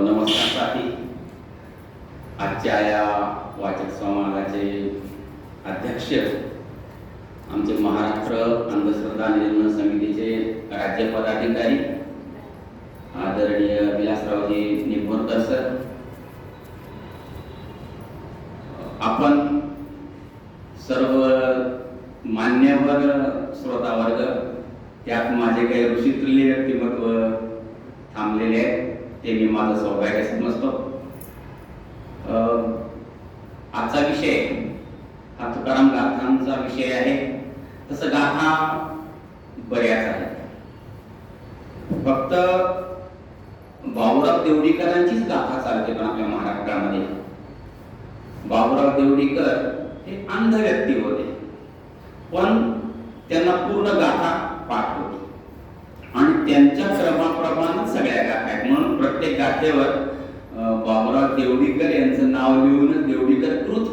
नमस्कार साथी आजच्या या वाचक समाजाचे अध्यक्ष आमचे महाराष्ट्र अंधश्रद्धा निर्मूलन समितीचे राज्य पदाधिकारी आदरणीय विलासरावजी निंबोरकर सर आपण सर्व मान्यवर श्रोतावर्ग त्यात माझे काही ऋषितुल्य व्यक्तिमत्व थांबलेले आहेत. ते मी माझं सौभाग्य समजतो. अं, आजचा विषय हा तुकाराम गाथांचा विषय आहे. तसं गाथा बऱ्याच आहेत. फक्त बाबुराव देवडीकरांचीच गाथा चालते पण आपल्या महाराष्ट्रामध्ये. बाबुराव देवडीकर हे अंध व्यक्ती होते. पण त्यांना पूर्ण गाथा पाठ होती. आणि त्यांच्या क्रमाप्रमाणे सगळ्या गाथ्या आहेत. म्हणून प्रत्येक गाथेवर बाबुराव देवडीकर यांचं नाव लिहूनच देवडीकर कृत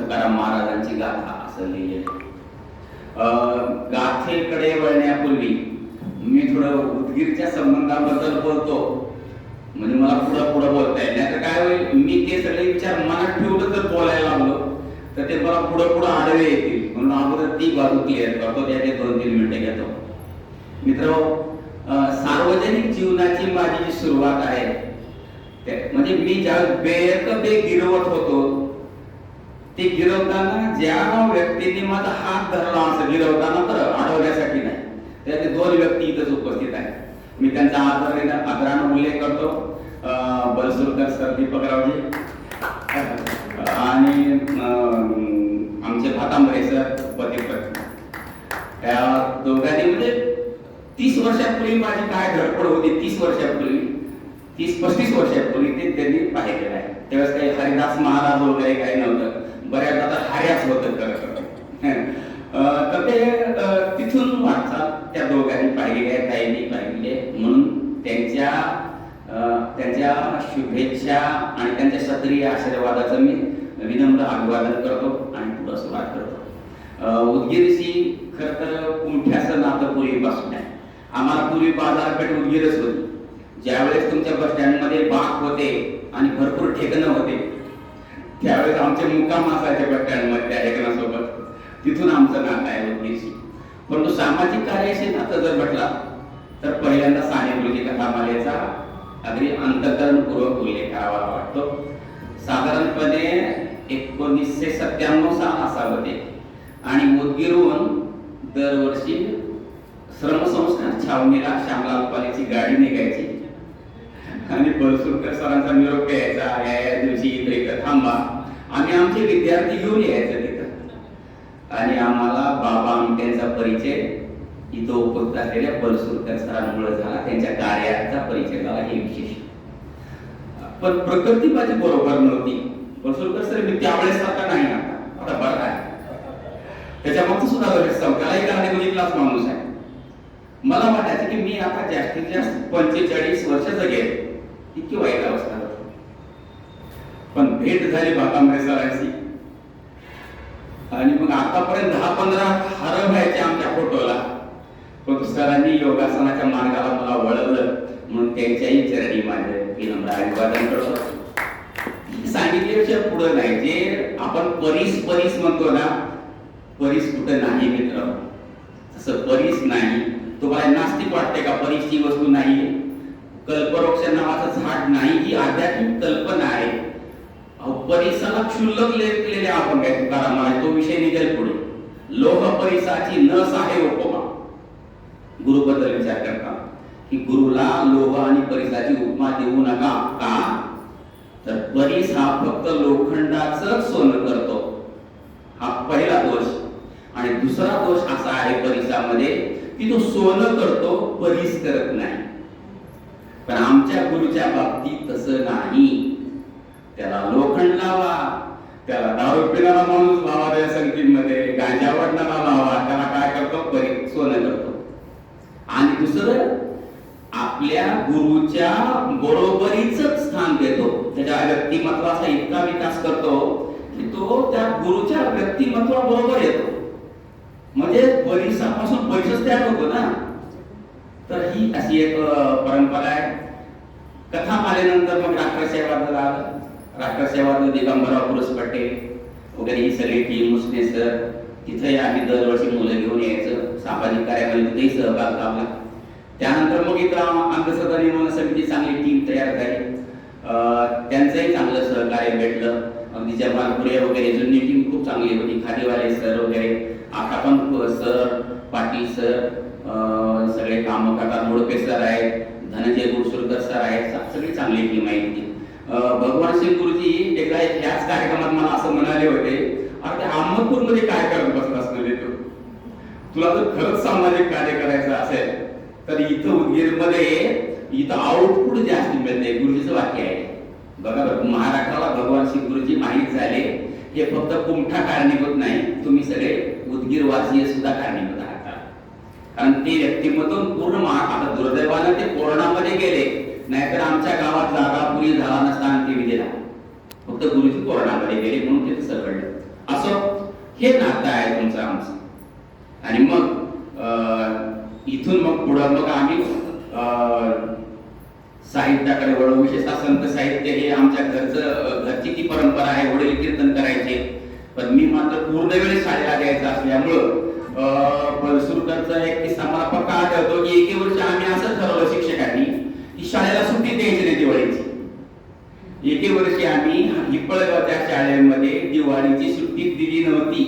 तुकाराम महाराजांची गाथा असं लिहिलेलं आहे. अं, गाथेकडे वळण्यापूर्वी मी थोडं उदगीरच्या संबंधाबद्दल बोलतो. म्हणजे मला पुढं पुढं बोलता येईल. नाही तर काय होईल? मी ते सगळे विचार मनात ठेवलं तर बोलायला लागलो तर ते मला पुढं पुढं आडवे येतील. म्हणून अगोदर ती बाजू क्लिअर करतो त्या दोन तीन मिनिटं घेतो मित्र सार्वजनिक जीवनाची माझी जी सुरुवात आहे म्हणजे मी ज्या बेक बे गिरवत होतो ते गिरवताना ज्या व्यक्तीने माझा हात धरला असं गिरवताना तर अडवण्यासाठी नाही. त्याचे दोन व्यक्ती इथंच उपस्थित आहेत. मी त्यांचा आदरणीने आदरानं उल्लेख करतो. बलसुरकर सर दीपकरावजी आणि आमचे भातांबरे सर पतिपत त्या दोघांनी म्हणजे तीस वर्षापूर्वी माझी काय धडपड होती? तीस वर्षापूर्वी तीस पस्तीस वर्षापूर्वी ते त्यांनी पाहिलेलं आहे. त्यावेळेस काही हरिदास महाराज वगैरे काही नव्हतं. बऱ्याच आता हार्याच होतं खरं तर. ते तिथून वाटचाल त्या दोघांनी पाहिलेली आहे ताईंनी पाहिलेली आहे. म्हणून त्यांच्या त्यांच्या शुभेच्छा आणि त्यांच्या सक्रिय आशीर्वादाचं मी विनम्र अभिवादन करतो आणि पुढं सुरुवात करतो. अं, उदगीरशी खरं तर कुंठ्याचं नातं पूर्वीपासून आहे. आम्हाला पूर्वी बाजारपेठ उदगीरच होती. ज्यावेळेस तुमच्या बस स्टँडमध्ये बाग होते आणि भरपूर ठिकाणं होते त्यावेळेस आमचे मुक्काम असायचे बस स्टँडमध्ये त्या ठेकणासोबत. तिथून आमचं नातं आहे उदगीरशी परंतु सामाजिक कार्याशी नातं जर म्हटला तर पहिल्यांदा साने गुरुजी कथामालेचा अगदी अंतकरणपूर्वक उल्लेख करावा वाटतो. साधारणपणे एकोणीसशे सत्त्याण्णव साल असावं ते आणि उदगीरहून दरवर्षी श्रमसंस्कार छावणीला श्यामलाल पालेची गाडी निघायची. आणि बलसुरकर सरांचा निरोप घ्यायचा या या दिवशी इथे इथं थांबा. आम्ही आमचे विद्यार्थी घेऊन यायचं तिथं. आणि आम्हाला बाबा आमट्यांचा परिचय इथं उपस्थित असलेल्या बलसुरकर सरांमुळे झाला. त्यांच्या कार्याचा परिचय झाला हे विशेष. पण प्रकृती माझी बरोबर नव्हती. बलसुरकर सर मी त्यावेळेस सारखा नाही आता. आता बरं आहे. त्याच्या मागचं सुद्धा गरज एक क्लास माणूस आहे. मला वाटायचं की मी आता जास्तीत जास्त पंचेचाळीस वर्ष जगेल इतकी वाईट अवस्था होती. पण भेट झाली बाकांबरे सरांची आणि मग आतापर्यंत दहा पंधरा हार व्हायचे आमच्या फोटोला. पण सरांनी योगासनाच्या मार्गाला मला वळवलं म्हणून त्यांच्याही चरणी माझे विनम्र अभिवादन करतो. सांगितल्यापेक्षा पुढे नाही. जे आपण परीस परीस म्हणतो ना परीस कुठं नाही मित्र. तसं परीस नाही. तुम्हाला नास्तिक वाटते का? बरीचशी वस्तू नाही कल्पवृक्ष नावाचं झाड नाही ही आध्यात्मिक कल्पना आहे. अहो, क्षुल्लक लेखलेले आपण काय तुकारामाने तो विषय निघेल पुढे. लोह परिसाची नस आहे उपमा. गुरुबद्दल विचार करता. की गुरुला लोह आणि परिसाची उपमा देऊ नका. का? तर परीस हा फक्त लोखंडाच सोनं करतो. हा पहिला दोष. आणि दुसरा दोष असा आहे परिसामध्ये की तो सोनं करतो बरीच करत नाही. पण आमच्या गुरुच्या बाबतीत तसं नाही. त्याला लोखंड लावा त्याला दारू पिणारा माणूस लावा त्या संगतीमध्ये गांजा वाटणारा लावा त्याला काय करतो? परी सोनं करतो. आणि दुसरं आपल्या गुरुच्या बरोबरीच स्थान देतो. त्याच्या व्यक्तिमत्वाचा इतका विकास करतो की तो त्या गुरुच्या व्यक्तिमत्वा बरोबर येतो. म्हणजे बरिसापासून पैसेच तयार होतो ना. तर ही अशी एक परंपरा आहे. कथा आल्यानंतर मग राष्ट्रसेवादल आलं राष्ट्रसेवादल दिगंबरराव पुरुष पटेल वगैरे ही सगळी टीम मुसने सर तिथे आम्ही दरवर्षी मुलं घेऊन यायचं. सामाजिक कार्यामध्ये तिथेही सहभाग लावला त्यानंतर मग इथं अंधश्रद्धा निर्माण समिती चांगली टीम तयार झाली. त्यांचंही चांगलं सहकार्य भेटलं. अगदी जमालपुरे वगैरे जुनी टीम खूप चांगली होती. खादीवाले सर वगैरे. सर पाटील सर सगळे काम करतात. मोडके सर आहेत धनंजय गुडसुरकर सर आहेत. सगळी चांगली टीम आहे भगवान सिंग गुरुजी एकदा ह्याच कार्यक्रमात मला असं म्हणाले होते अरे त्या अहमदपूरमध्ये काय करत बसलास म्हणजे तू? तुला जर खरंच सामाजिक कार्य करायचं असेल तर इथं उदगीरमध्ये इथं आउटपुट जास्त मिळते गुरुजीचं वाक्य आहे. बघा महाराष्ट्राला भगवान श्री गुरुजी माहीत झाले. हे फक्त कुमठा कारणीभूत नाही. तुम्ही सगळे उदगीरवासीय सुद्धा कारणीभूत आहात. कारण ते व्यक्तिमत्व पूर्ण महा आता दुर्दैवानं ते कोरोनामध्ये गेले. नाहीतर आमच्या गावात रागापुरी झाला नसता आणि ते दिला फक्त गुरुजी कोरोनामध्ये गेले म्हणून ते तसं असं हे नातं आहे तुमचं आमचं. आणि मग इथून मग पुढं मग आम्ही साहित्याकडे वळू. विशेषतः संत साहित्य हे आमच्या घरचं घरची ती परंपरा आहे. वडील कीर्तन करायचे. पण मी मात्र पूर्ण वेळ शाळेला द्यायचं असल्यामुळं अं, एक किस्सा मला पक्का आठवतो की एके वर्ष आम्ही असं ठरवलं शिक्षकांनी की शाळेला सुट्टी द्यायची नाही दिवाळीची. एके वर्षी आम्ही हिप्पळगावच्या शाळेमध्ये दिवाळीची सुट्टी दिली नव्हती.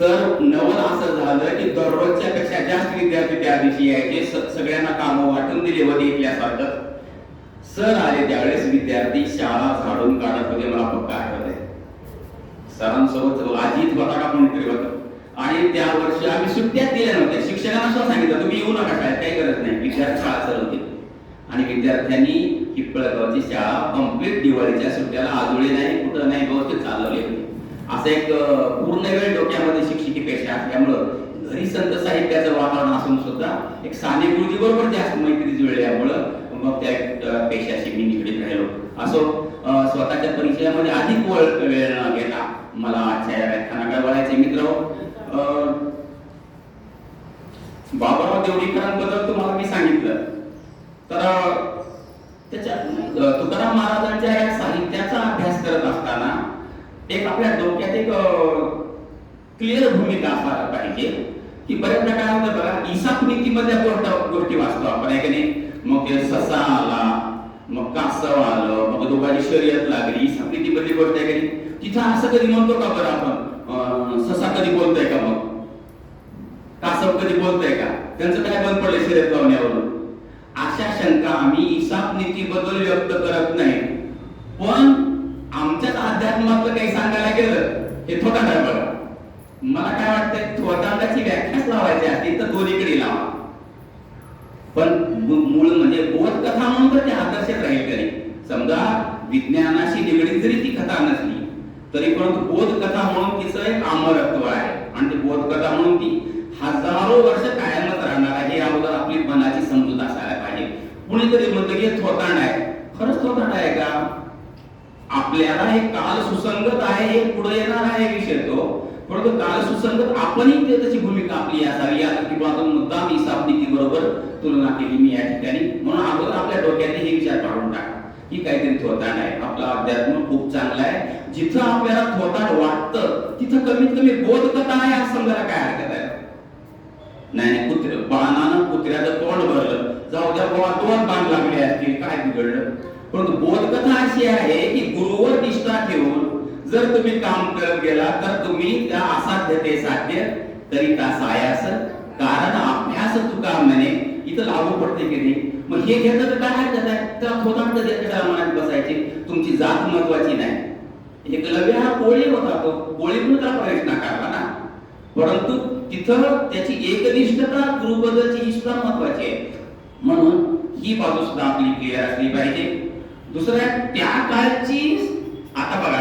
तर नवल असं झालं की दररोजच्या पेक्षा जास्त विद्यार्थी त्या दिवशी यायचे सगळ्यांना कामं वाटून दिले होते इथल्यासारखं. सर आले त्यावेळेस विद्यार्थी शाळा झाडून काढत होते मला पक्का आहे सरांसोबत अजित बटाका कोणीतरी होतं. आणि त्या वर्षी आम्ही सुट्ट्या दिल्या नव्हत्या. शिक्षकांना सुद्धा सांगितलं तुम्ही येऊ नका शाळेत काही गरज नाही. विद्यार्थी शाळा चालवतील आणि विद्यार्थ्यांनी हिप्पळगावची शाळा कंप्लीट दिवाळीच्या सुट्ट्याला आजुळे नाही कुठं नाही व्यवस्थित चालवले. होते असं एक पूर्ण वेळ डोक्यामध्ये शिक्षिकेपेक्षा पेशा असल्यामुळं घरी संत साहित्याचं वातावरण असून सुद्धा एक साने गुरुजी बरोबर जास्त मैत्री जुळल्यामुळं मग त्या पेशाशी मी निगडीत राहिलो. असो स्वतःच्या परिचयामध्ये अधिक वेळ न घेता मला आजच्या या व्याख्यानाकडे वळायचे मित्र. अं, बाबाराव देवडीकरांबद्दल तुम्हाला मी सांगितलं. तर त्याच्या तुकाराम महाराजांच्या या साहित्याचा अभ्यास करत असताना एक आपल्या डोक्यात एक क्लिअर भूमिका असायला पाहिजे. की बऱ्याच प्रकारात बघा इसाप नीतीमधल्या गोष्ट गोष्टी वाचतो आपण आहे मग ससा आला कासव आलं मग दुपारी शर्यत लागली इसाप ती बदली बोलताय का तिथं असं कधी म्हणतो का बरं आपण? ससा कधी बोलतोय का मग? कासव कधी बोलतोय का? त्यांचं काय बंद पडलं शर्यत लावण्यावरून? अशा शंका आम्ही इसाप नीतीबद्दल व्यक्त करत नाही. पण आमच्याच अध्यात्मातलं काही सांगायला गेलं हे थोडा काय बघा मला काय वाटतंय थोटांडाची व्याख्याच लावायची असती तर दोन्हीकडे लावा. पण मू- मूळ म्हणजे बोध कथा म्हणून तर ते आदर्शात राहील तरी समजा विज्ञानाशी निगडीत जरी ती कथा नसली तरी परंतु बोध कथा म्हणून तिचं एक अमरत्व आहे. आणि ती बोध कथा म्हणून ती हजारो वर्ष कायमच राहणार आहे हे अगोदर आपली मनाची समजूत असायला पाहिजे. कुणीतरी म्हणतं की थोतांड आहे. खरंच थोतांड आहे का? आपल्याला हे काल सुसंगत आहे हे पुढे येणार आहे विषय तो. परंतु काल सुसंगत आपणही ते त्याची भूमिका आपली असावी. या दृष्टिकोनातून मुद्दाम मी नीती बरोबर तुलना केली मी या ठिकाणी. म्हणून अगोदर आपल्या डोक्याने हे विचार काढून टाका. की काहीतरी थोतांड आहे. आपला अध्यात्म खूप चांगला आहे. जिथं आपल्याला थोतांड वाटतं तिथं कमीत कमी बोध कथा आहे असं समजायला काय हरकत आहे? नाही कुत्र बाणानं कुत्र्याचं तोंड भरलं. जाऊ द्या बाबा तोंड बाण लागले असतील काय बिघडलं? परंतु बोधकथा अशी आहे की गुरुवर निष्ठा ठेवून जर तुम्ही काम करत गेला तर तुम्ही त्या असाध्य ते साध्य का सायास? कारण अभ्यास तुका म्हणे इथं लागू पडते की नाही? मग हे घेतलं तर काय हरकत आहे तर खोदांत त्याच्या मनात बसायची तुमची जात महत्वाची नाही. एकलव्य हा कोळी होता तो कोळी पण त्याला प्रवेश नाकारला ना. परंतु तिथं त्याची एकनिष्ठता गुरुबद्दलची निष्ठा महत्वाची आहे. म्हणून ही बाजू सुद्धा आपली क्लिअर असली पाहिजे. दुसरं त्या काळची आता बघा